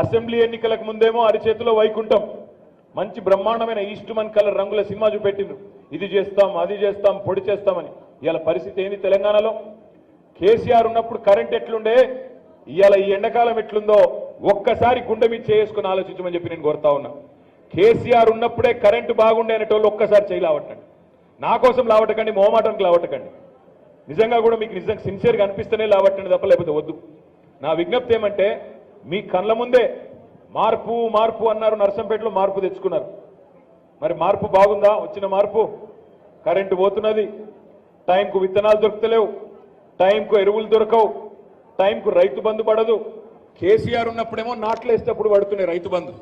Assembly ఎన్నికలకు ముందేమో అరిచేతిలో వైకుంఠం. మంచి బ్రహ్మాండమైన ఈస్ట్ మన్ కలర్ రంగుల సినిమా చూపెట్టిండ్రు. ఇది చేస్తాం అది చేస్తాం పొడి చేస్తామని. ఇవాళ పరిస్థితి ఏంది తెలంగాణలో? కేసీఆర్ ఉన్నప్పుడు కరెంట్ ఎట్లుండే? ఇవాళ ఈ ఎండాకాలం ఎట్లుందో? ఒక్కసారి గుండె మీద చేసుకుని ఆలోచించమని చెప్పి నేను కోరుతా ఉన్నా. కేసీఆర్ ఉన్నప్పుడే కరెంటు బాగుండే అనేటోళ్ళు ఒక్కసారి చేయి లావట్టండి. నా కోసం లావటకండి మోమాటానికి లావటకండి. నిజంగా కూడా మీకు నిజంగా సిన్సియర్గా అనిపిస్తేనే లావట్టండి తప్ప లేకపోతే వద్దు. నా విజ్ఞప్తి ఏమంటే మీ కళ్ళ ముందే మార్పు మార్పు అన్నారు. నర్సంపేటలో మార్పు తెచ్చుకున్నారు. మరి మార్పు బాగుందా? వచ్చిన మార్పు? కరెంటు పోతున్నది. టైంకు విత్తనాలు దొరుకుతలేవు. టైంకు ఎరువులు దొరకవు. టైంకు రైతు బంధు పడదు. కేసీఆర్ ఉన్నప్పుడేమో నాట్లేసేటప్పుడు పడుతుండే రైతు బంధు.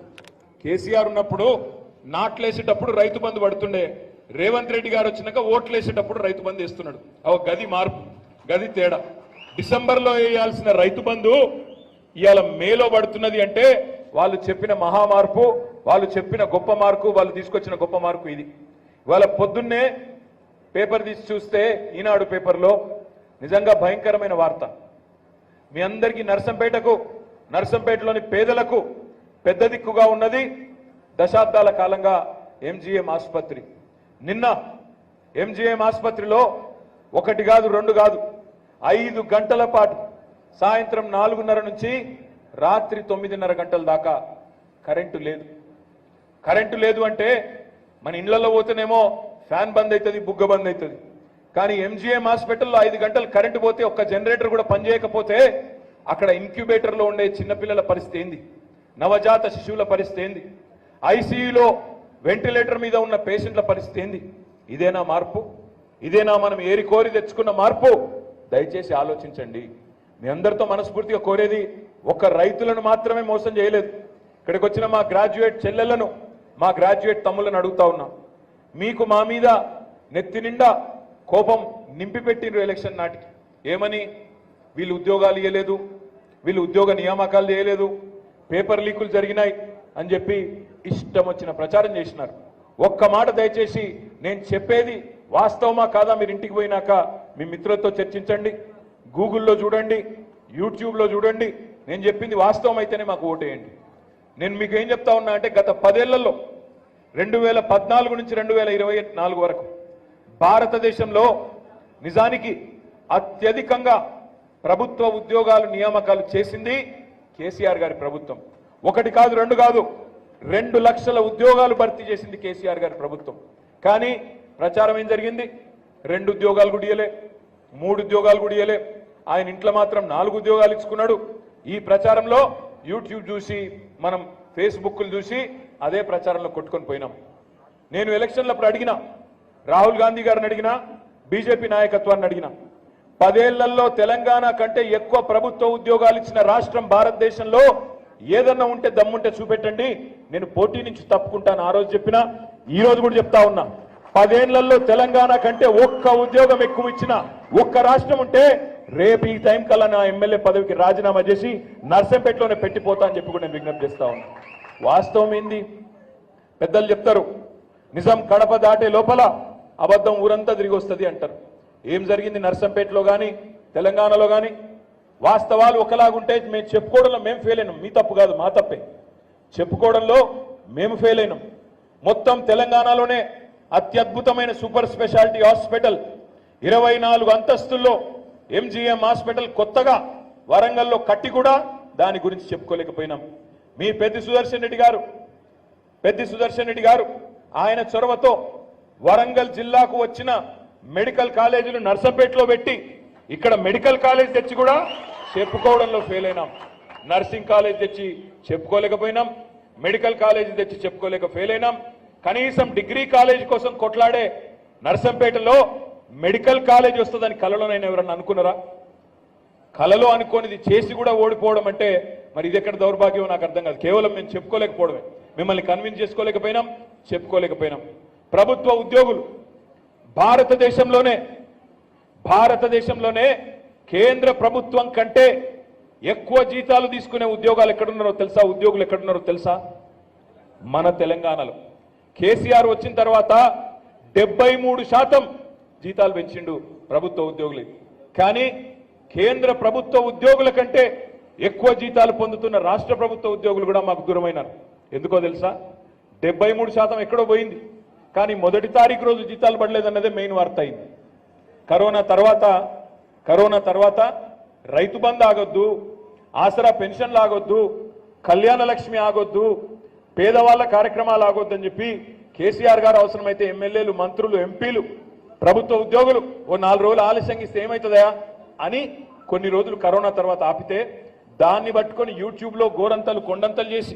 కేసీఆర్ ఉన్నప్పుడు నాట్లేసేటప్పుడు రైతు బంధు పడుతుండే. రేవంత్ రెడ్డి గారు వచ్చినాక ఓట్లేసేటప్పుడు రైతు బంధు వేస్తున్నాడు. అవ గది మార్పు గది తేడా. డిసెంబర్లో వేయాల్సిన రైతు బంధు ఇవాళ మేలో పడుతున్నది అంటే వాళ్ళు చెప్పిన మహా మార్పు వాళ్ళు చెప్పిన గొప్ప మార్కు వాళ్ళు తీసుకొచ్చిన గొప్ప మార్కు ఇది. ఇవాళ పొద్దున్నే పేపర్ తీసి చూస్తే ఈనాడు పేపర్లో నిజంగా భయంకరమైన వార్త. మీ అందరికీ నర్సంపేటకు నర్సంపేటలోని పేదలకు పెద్ద దిక్కుగా ఉన్నది దశాబ్దాల కాలంగా ఎంజీఎం ఆసుపత్రి. నిన్న ఎంజీఎం ఆసుపత్రిలో ఒకటి కాదు రెండు కాదు ఐదు గంటల పాటు సాయంత్రం నాలుగున్నర నుంచి రాత్రి తొమ్మిదిన్నర గంటల దాకా కరెంటు లేదు. కరెంటు లేదు అంటే మన ఇళ్ళలో పోతేనేమో ఫ్యాన్ బంద్ అవుతుంది బుగ్గ బంద్ అవుతుంది కానీ ఎంజీఎం హాస్పిటల్లో ఐదు గంటలు కరెంటు పోతే ఒక్క జనరేటర్ కూడా పనిచేయకపోతే అక్కడ ఇంక్యుబేటర్లో ఉండే చిన్నపిల్లల పరిస్థితి ఏంది? నవజాత శిశువుల పరిస్థితి ఏంది? ఐసీయూలో వెంటిలేటర్ మీద ఉన్న పేషెంట్ల పరిస్థితి ఏంది? ఇదేనా మార్పు? ఇదేనా మనం ఏరి కోరి తెచ్చుకున్న మార్పు? దయచేసి ఆలోచించండి. మీ అందరితో మనస్ఫూర్తిగా కోరేది ఒక్క రైతులను మాత్రమే మోసం చేయలేదు. ఇక్కడికి వచ్చిన మా గ్రాడ్యుయేట్ చెల్లెలను మా గ్రాడ్యుయేట్ తమ్ములను అడుగుతా ఉన్నా. మీకు మా మీద నెత్తి నిండా కోపం నింపిపెట్టిండ్రు ఎలక్షన్ నాటికి. ఏమని? వీళ్ళు ఉద్యోగాలు ఇవ్వలేదు వీళ్ళు ఉద్యోగ నియామకాలు చేయలేదు పేపర్ లీకులు జరిగినాయి అని చెప్పి ఇష్టం వచ్చిన ప్రచారం చేసినారు. ఒక్క మాట దయచేసి నేను చెప్పేది వాస్తవమా కాదా? మీరు ఇంటికి పోయినాక మీ మిత్రులతో చర్చించండి. గూగుల్లో చూడండి యూట్యూబ్లో చూడండి నేను చెప్పింది వాస్తవం అయితేనే మాకు ఓటేయండి. నేను మీకు ఏం చెప్తా ఉన్నా అంటే గత పదేళ్ళలో రెండు వేల పద్నాలుగు నుంచి రెండు వేల ఇరవై నాలుగు వరకు భారతదేశంలో నిజానికి అత్యధికంగా ప్రభుత్వ ఉద్యోగాలు నియామకాలు చేసింది కేసీఆర్ గారి ప్రభుత్వం. ఒకటి కాదు రెండు కాదు రెండు లక్షల ఉద్యోగాలు భర్తీ చేసింది కేసీఆర్ గారి ప్రభుత్వం. కానీ ప్రచారం ఏం జరిగింది? రెండు ఉద్యోగాలు గుడియలే మూడు ఉద్యోగాలు గుడియలే ఆయన ఇంట్లో మాత్రం నాలుగు ఉద్యోగాలు ఇచ్చుకున్నాడు. ఈ ప్రచారంలో యూట్యూబ్ చూసి మనం ఫేస్బుక్లు చూసి అదే ప్రచారంలో కొట్టుకొని పోయినాం. నేను ఎలక్షన్లప్పుడు అడిగిన రాహుల్ గాంధీ గారిని అడిగినా బీజేపీ నాయకత్వాన్ని అడిగిన పదేళ్ళలో తెలంగాణ కంటే ఎక్కువ ప్రభుత్వ ఉద్యోగాలు ఇచ్చిన రాష్ట్రం భారతదేశంలో ఏదన్నా ఉంటే దమ్ముంటే చూపెట్టండి. నేను పోటీ నుంచి తప్పుకుంటాను. ఆ రోజు చెప్పినా ఈ రోజు కూడా చెప్తా ఉన్నా. పదేళ్ళలో తెలంగాణ కంటే ఒక్క ఉద్యోగం ఎక్కువ ఇచ్చిన ఒక్క రాష్ట్రం ఉంటే రేపు ఈ టైం కల్లా నా ఎమ్మెల్యే పదవికి రాజీనామా చేసి నర్సంపేటలోనే పెట్టిపోతా అని చెప్పి కూడా నేను విజ్ఞప్తి చేస్తా ఉన్నా. వాస్తవం ఏంది? పెద్దలు చెప్తారు నిజం కడప దాటే లోపల అబద్ధం ఊరంతా తిరిగి వస్తుంది అంటారు. ఏం జరిగింది నర్సంపేటలో కానీ తెలంగాణలో కానీ వాస్తవాలు ఒకలాగుంటే మేము చెప్పుకోవడంలో మేము ఫెయిల్ అయినాం. మీ తప్పు కాదు మా తప్పే. చెప్పుకోవడంలో మేము ఫెయిల్ అయినాం. మొత్తం తెలంగాణలోనే అత్యద్భుతమైన సూపర్ స్పెషాలిటీ హాస్పిటల్ ఇరవై నాలుగు అంతస్తుల్లో ఎంజీఎం హాస్పిటల్ కొత్తగా వరంగల్లో కట్టి కూడా దాని గురించి చెప్పుకోలేకపోయినాం. మీ పెద్ది సుదర్శన్ రెడ్డి గారు పెద్ది సుదర్శన్ రెడ్డి గారు ఆయన చొరవతో వరంగల్ జిల్లాకు వచ్చిన మెడికల్ కాలేజీలు నర్సంపేటలో పెట్టి ఇక్కడ మెడికల్ కాలేజ్ తెచ్చి కూడా చెప్పుకోవడంలో ఫెయిల్ అయినాం. నర్సింగ్ కాలేజ్ తెచ్చి చెప్పుకోలేకపోయినాం. మెడికల్ కాలేజ్ తెచ్చి చెప్పుకోలేక ఫెయిల్ అయినాం. కనీసం డిగ్రీ కాలేజ్ కోసం కొట్లాడే నర్సంపేటలో మెడికల్ కాలేజ్ వస్తుందని కలలోనైనా ఎవరన్నా అనుకున్నారా? కలలో అనుకోనిది చేసి కూడా ఓడిపోవడం అంటే మరి ఇది ఎక్కడ దౌర్భాగ్యం నాకు అర్థం కాదు. కేవలం మేము చెప్పుకోలేకపోవడమే. మిమ్మల్ని కన్విన్స్ చేసుకోలేకపోయినాం చెప్పుకోలేకపోయినాం. ప్రభుత్వ ఉద్యోగులు భారతదేశంలోనే భారతదేశంలోనే కేంద్ర ప్రభుత్వం కంటే ఎక్కువ జీతాలు తీసుకునే ఉద్యోగాలు ఎక్కడున్నారో తెలుసా? ఉద్యోగులు ఎక్కడున్నారో తెలుసా? మన తెలంగాణలో. కేసీఆర్ వచ్చిన తర్వాత డెబ్బై మూడు శాతం జీతాలు పెంచిండు ప్రభుత్వ ఉద్యోగులు. కానీ కేంద్ర ప్రభుత్వ ఉద్యోగుల కంటే ఎక్కువ జీతాలు పొందుతున్న రాష్ట్ర ప్రభుత్వ ఉద్యోగులు కూడా మాకు దూరమైనారు. ఎందుకో తెలుసా? డెబ్బై మూడు శాతం ఎక్కడో పోయింది. కానీ మొదటి తారీఖు రోజు జీతాలు పడలేదన్నదే మెయిన్ వార్త అయింది. కరోనా తర్వాత కరోనా తర్వాత రైతు బంద్ ఆగొద్దు ఆసరా పెన్షన్లు ఆగొద్దు కళ్యాణ లక్ష్మి ఆగొద్దు పేదవాళ్ళ కార్యక్రమాలు ఆగొద్దని చెప్పి కేసీఆర్ గారు అవసరమైతే ఎమ్మెల్యేలు మంత్రులు ఎంపీలు ప్రభుత్వ ఉద్యోగులు ఓ నాలుగు రోజులు ఆలస్యంగా ఇస్తే ఏమవుతుందా అని కొన్ని రోజులు కరోనా తర్వాత ఆపితే దాన్ని పట్టుకొని యూట్యూబ్లో గోరంతలు కొండంతలు చేసి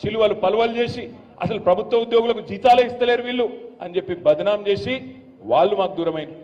సిలువలు పలువలు చేసి అసలు ప్రభుత్వ ఉద్యోగులకు జీతాలే ఇస్తలేరు వీళ్ళు అని చెప్పి బదనాం చేసి వాళ్ళు మాకు దూరమైంది